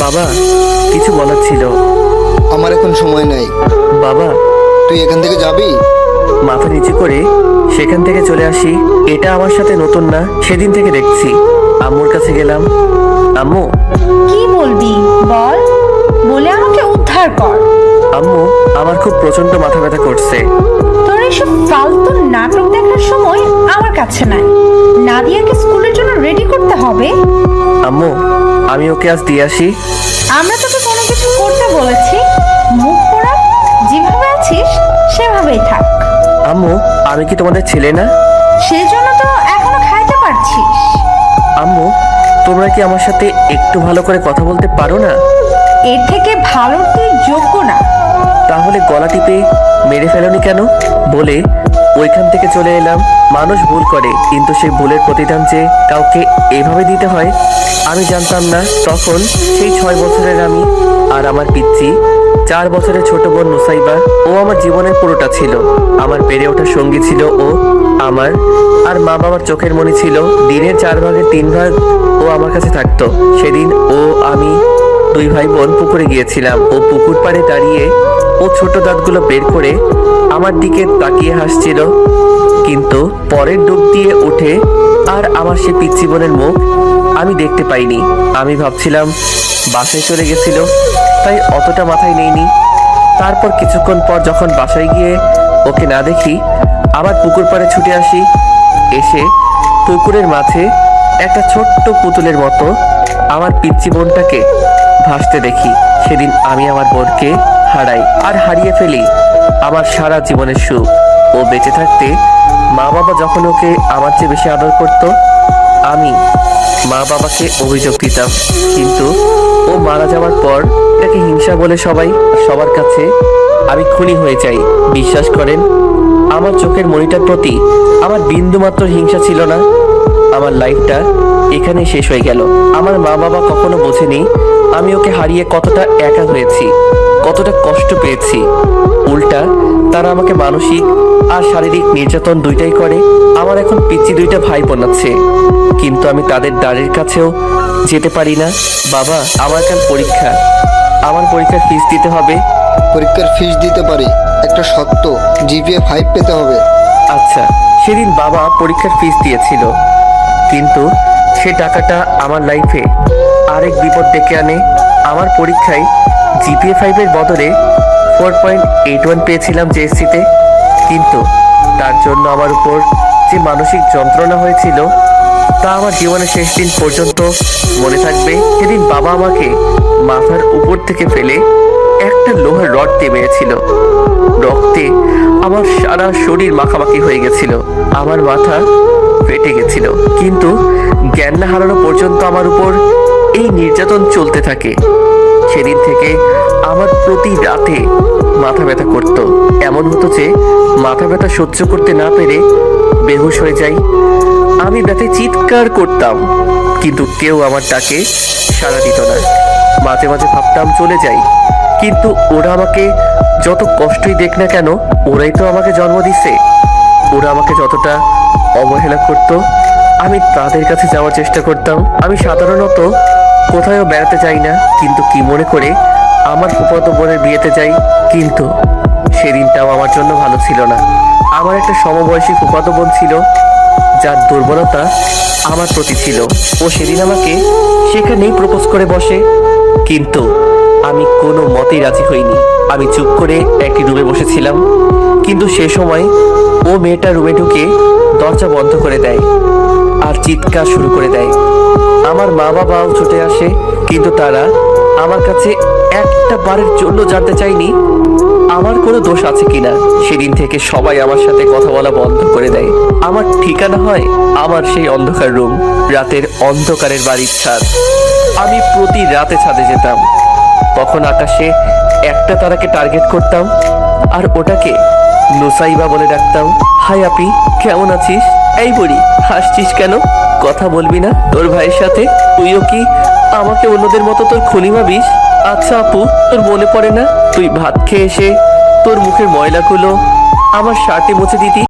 বাবা কিছু বলার ছিল। আমার এখন সময় নাই। বাবা। তুই এখান থেকে যাবি? মাথা নিচু করে সেখান থেকে চলে আসি। এটা আমার সাথে নতুন না সেদিন থেকে দেখছি। আম্মুর কাছে গেলাম। আম্মু। কি বলবি? বল। বলে আমাকে উদ্ধার কর। আম্মু আমার খুব প্রচণ্ড মাথা ব্যথা করছে। তোর এসব ফালতু নাটক দেখার সময় আমার কাছে নাই। নাদিয়াকে স্কুলের জন্য রেডি করতে হবে? আম্মু আমি ওকে আজ দিয়ে আসি। আমরা তোকে কোনো কিছু করতে বলেছি। মুখ পোড়া যেভাবে আছিস সেভাবেই থাক। আম্মু আমি কি তোমাদের ছেলে না? সেজন্য তো এখনও খাইতে পারছিস। আম্মু তোমরা কি আমার সাথে একটু ভালো করে কথা বলতে পারো না? এর থেকে ভালো তুই যোগ্য না। তাহলে গলা টিপে মেরে ফেলনি কেন? বলে ওইখান থেকে চলে এলাম। মানুষ ভুল করে, কিন্তু সেই ভুলের প্রতিদান যে কাউকে এভাবে দিতে হয়, আমি জানতাম না। তখন সেই ছয় বছরের আমি আর আমার পিচ্ছি চার বছরের ছোট বোন নুসাইবা, ও আমার জীবনের পুরোটা ছিল। আমার বেড়ে ওঠার সঙ্গী ছিল ও আমার, আর মা বাবার চোখের মনি ছিল। দিনের চার ভাগের তিন ভাগ ও আমার কাছে থাকতো। সেদিন ও, আমি দুই ভাই বোন পুকুরে গিয়েছিলাম। ও পুকুর পাড়ে দাঁড়িয়ে ও ছোট দাঁতগুলো বের করে আমার দিকে তাকিয়ে হাসছিল। কিন্তু পরের ডুব দিয়ে উঠে আর আমার সে পিচ্ছি বোনের মুখ আমি দেখতে পাইনি। আমি ভাবছিলাম, বাসায় চলে গেছিল, তাই অতটা মাথায় নেইনি। তারপর কিছুক্ষণ পর যখন বাসায় গিয়ে ওকে না দেখি, আবার পুকুর পাড়ে ছুটে আসি। এসে পুকুরের মাঝে একটা ছোট্ট পুতুলের মতো আমার পিচ্ছি বোনটাকে ভাসতে দেখি, সেদিন আমি আমার বোনকে হারাই আর হারিয়ে ফেলি। আমার সারা জীবনের সুখ। ও বেঁচে থাকতে মা বাবা যখন ওকে আমার চেয়ে বেশি আদর করত, আমি মা বাবাকে অভিযোগ দিতাম। কিন্তু ও মারা যাওয়ার পর এটাকে হিংসা বলে সবাই সবার কাছে আমি খুনি হয়ে যাই। বিশ্বাস করেন, আমার চোখের মনিটার প্রতি আমার বিন্দুমাত্র হিংসা ছিল না। আমার লাইফটা এখানে শেষ হয়ে গেল। আমার মা বাবা কখনো বোঝেনি আমি ওকে হারিয়ে কতটা একা হয়েছি কতটা কষ্ট পেয়েছি। উল্টা তারা আমাকে মানসিক আর শারীরিক নির্যাতন দুইটাই করে আমার এখন পিচ্ছি দুইটা ভাই বোন আছে। কিন্তু আমি তাদের দাঁড়ের কাছেও যেতে পারি না। বাবা আমার কাল পরীক্ষা। আমার পরীক্ষার ফিস দিতে হবে। পরীক্ষার ফিস দিতে পারি। একটা সত্য জিপিএ ফাইভ পেতে হবে। আচ্ছা সেদিন বাবা পরীক্ষার ফিস দিয়েছিল। কিন্তু সে টাকাটা আমার লাইফে আরেক বিপদ ডেকে আনে। আমার পরীক্ষায় জিপিএ ফাইভের বদলে ফোর পয়েন্ট এইট ওয়ান পেয়েছিলাম জেএসসিতে কিন্তু তার জন্য আমার উপর যে মানসিক যন্ত্রণা হয়েছিল, তা আমার জীবনের শেষ দিন পর্যন্ত মনে থাকবে। সেদিন বাবা আমাকে মাথার উপর থেকে ফেলে একটা লোহার রড দিয়ে মেরেছিল। রক্তে আমার সারা শরীর মাখামাখি হয়ে গেছিল। আমার মাথা ফেটে গেছিল। কিন্তু জ্ঞান না হারানো পর্যন্ত আমার উপর এই নির্যাতন চলতে থাকে। সেদিন থেকে আমার প্রতি রাতে মাথা ব্যথা করত। এমন হতো যে মাথা ব্যথা সহ্য করতে না পেরে বেহুশ হয়ে যাই। আমি ব্যথায় চিৎকার করতাম, কিন্তু কেউ আমার ডাকে সাড়া দিত না। মাঝে মাঝে ভাবতাম চলে যাই, কিন্তু ওরা আমাকে যত কষ্টই দেখ না কেন, ওরাই তো আমাকে জন্ম দিছে। ওরা আমাকে যতটা অবহেলা করত, আমি তাদের কাছে যাওয়ার চেষ্টা করতাম। আমি সাধারণত কোথাও বেড়াতে যাই না, কিন্তু কি মনে করে আমার ফুফাতো বোনের বিয়েতে যাই? কিন্তু সেদিনটাও আমার জন্য ভালো ছিল না। আমার একটা সমবয়সী ফুফাতো বোন ছিল, যার দুর্বলতা আমার প্রতি ছিল। ও সেদিন আমাকে সেখানেই প্রপোজ করে বসে। কিন্তু আমি কোনো মতেই রাজি হইনি। আমি চুপ করে একটি রুমে বসেছিলাম। কিন্তু সে সময় ও মেয়েটা রুমে ঢুকে দরজা বন্ধ করে দেয় আর চিৎকার শুরু করে দেয়। আমার মা বাবাও ছুটে আসে, কিন্তু তারা আমার কাছে একটা বারের জন্য জানতে চাইনি আমার কোনো দোষ আছে কিনা। সেদিন থেকে সবাই আমার সাথে কথা বলা বন্ধ করে দেয়। আমার ঠিকানা হয় আমার সেই অন্ধকার রুম, রাতের অন্ধকারের বাড়ির ছাদ। আমি প্রতি রাতে ছাদে যেতাম। তখন আকাশে একটা তারাকে টার্গেট করতাম, আর ওটাকে নুসাইবা বলে ডাকতাম, হাই আপি কেমন আছিস? এই বড়ি, হাসছিস কেন? কথা বলবি না? তোর ভাইয়ের সাথে? তুইও কি আমাকে অন্যদের মতো তোর খুনি ভাবিস? আচ্ছা আপু, তোর মনে পড়ে না? তুই ভাত খেয়ে এসে তোর মুখের ময়লাগুলো আমার শার্টে মুছে দিতি।